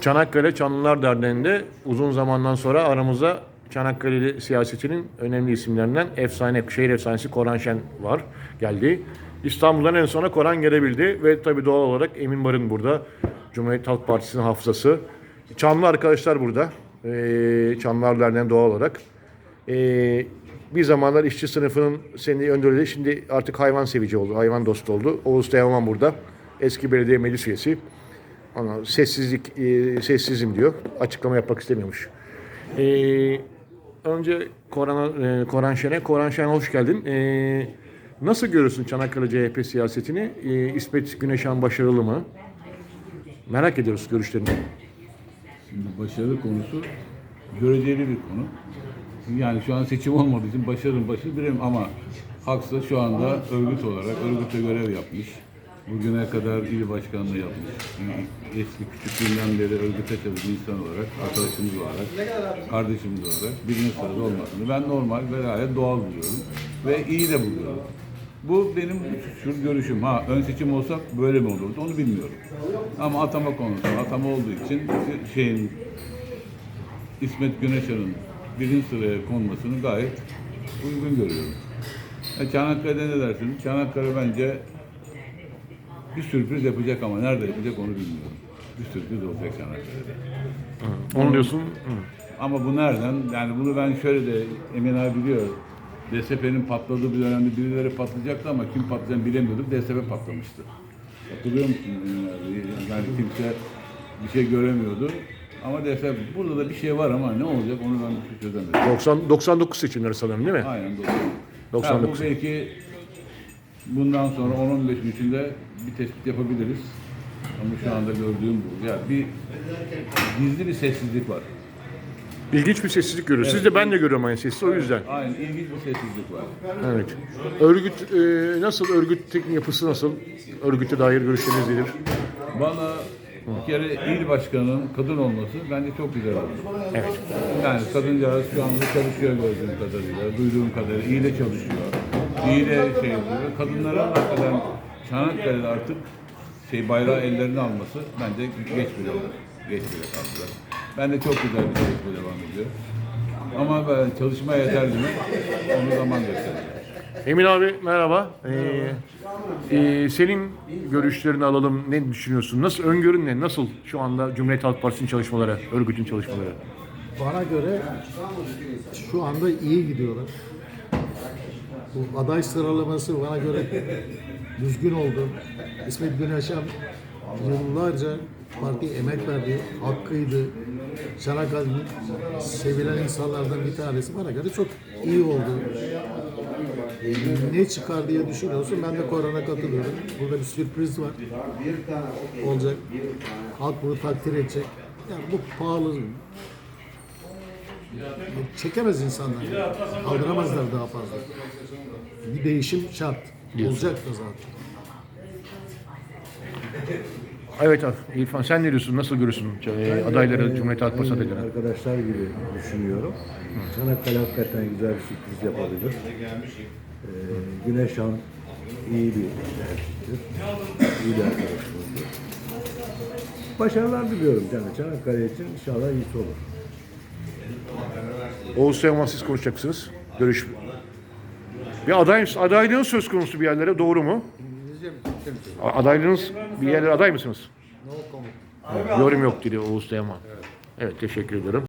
Çanakkale Çanlılar Derneği'nde uzun zamandan sonra aramızda Çanakkale'li siyasetinin önemli isimlerinden efsane, şehir efsanesi Koran Şen var, geldi. İstanbul'dan en sona Koran gelebildi ve tabii doğal olarak Emin Barın burada. Cumhuriyet Halk Partisi'nin hafızası. Çanlı arkadaşlar burada. Ee, Çanlılar Derneği doğal olarak. Ee, bir zamanlar işçi sınıfının seni öndürüldü. Şimdi artık hayvan sevici oldu, hayvan dostu oldu. Oğuz Teoman burada. Eski belediye meclis üyesi. Ama sessizlik, e, sessizim diyor. Açıklama yapmak istemiyormuş. E, önce Koran, e, Koran Şen'e. Koran Şen hoş geldin. E, nasıl görüyorsun Çanakkale CHP siyasetini? E, İsmet Güneşan başarılı mı? Merak ediyoruz görüşlerini. Şimdi başarı konusu göreceli bir konu. Yani şu an seçim olmadığı için başarının başı birim ama Haksa şu anda örgüt olarak örgütte görev yapmış. Bugüne kadar il başkanlığı yapmış. Eski küçüklüğünden beri örgüte çalışan insan olarak, arkadaşımız olarak, kardeşimiz olarak birinci sırada olmasını ben normal ve gayet doğal buluyorum. Ve iyi de buluyorum. Bu benim şu görüşüm. Ha ön seçim olsa böyle mi olurdu onu bilmiyorum. Ama atama konusu, atama olduğu için şeyin İsmet Güneşer'in birinci sıraya konmasını gayet uygun görüyorum. E, Çanakkale'de ne dersiniz? Çanakkale bence bir sürpriz yapacak ama nerede yapacak onu bilmiyorum. Bir sürpriz olacak Çanakkale'de. Onu diyorsun. Hı. Ama bu nereden? Yani bunu ben şöyle de Emin abi biliyor. DSP'nin patladığı bir dönemde birileri patlayacaktı ama kim patlayacağını bilemiyorduk. DSP patlamıştı. Hatırlıyor musun Emin abi? Yani kimse bir şey göremiyordu. Ama DSP, burada da bir şey var ama ne olacak onu ben şey çözemedim. 90, 99 seçimleri sanırım değil mi? Aynen doğru. 99. Ha, bu belki bundan sonra 10-15 gün içinde bir tespit yapabiliriz. Ama şu anda gördüğüm bu. Ya bir gizli bir sessizlik var. İlginç bir sessizlik görüyoruz. Siz de ben de görüyorum aynı sesi o yüzden. Aynen ilginç bir sessizlik var. Evet. Örgüt e, nasıl? Örgüt yapısı nasıl? Örgüte dair görüşleriniz nedir? Bana bir kere il başkanının kadın olması bence çok güzel oldu. Evet. Yani kadıncağız şu anda çalışıyor gördüğüm kadarıyla, duyduğum kadarıyla iyi de çalışıyor. De şey yapıyor. Kadınların hakikaten Çanakkale'de artık şey bayrağı ellerine alması bence geç bile oldu. Geç bile kaldılar. Ben de çok güzel bir çalışma devam ediyor. Ama ben çalışma yeterli mi? Onu zaman gösterecek. Emin abi merhaba. Ee, e, senin görüşlerini alalım. Ne düşünüyorsun? Nasıl öngörün ne? Nasıl şu anda Cumhuriyet Halk Partisi'nin çalışmaları, örgütün çalışmaları? Bana göre şu anda iyi gidiyorlar. Bu aday sıralaması bana göre düzgün oldu. İsmet Güneşen yıllarca partiye emek verdi, hakkıydı. Çanakkale'nin sevilen insanlardan bir tanesi bana göre çok iyi oldu. Ne çıkar diye düşünüyorsun, ben de Koran'a katılıyorum. Burada bir sürpriz var. Olacak. Halk bunu takdir edecek. Yani bu pahalı çekemez insanlar. Kaldıramazlar daha fazla. Bir değişim şart. Olacak da zaten. Evet İrfan sen ne diyorsun? Nasıl görüyorsun e, adayları, Cumhuriyet Halk Partisi adayları? Arkadaşlar gibi düşünüyorum. Çanakkale hakikaten güzel bir sürpriz yapabilir. Ee, Güneş Han iyi bir tercihtir. İyi bir arkadaşımızdır. Başarılar diliyorum canım. Çanakkale için inşallah iyisi olur. Oğuz Teoman siz konuşacaksınız. Görüş. Bir aday, adaylığınız söz konusu bir yerlere doğru mu? A- Adaylığınız bir yerlere aday mısınız? Yorum yok dedi Oğuz Teoman. Evet teşekkür ediyorum.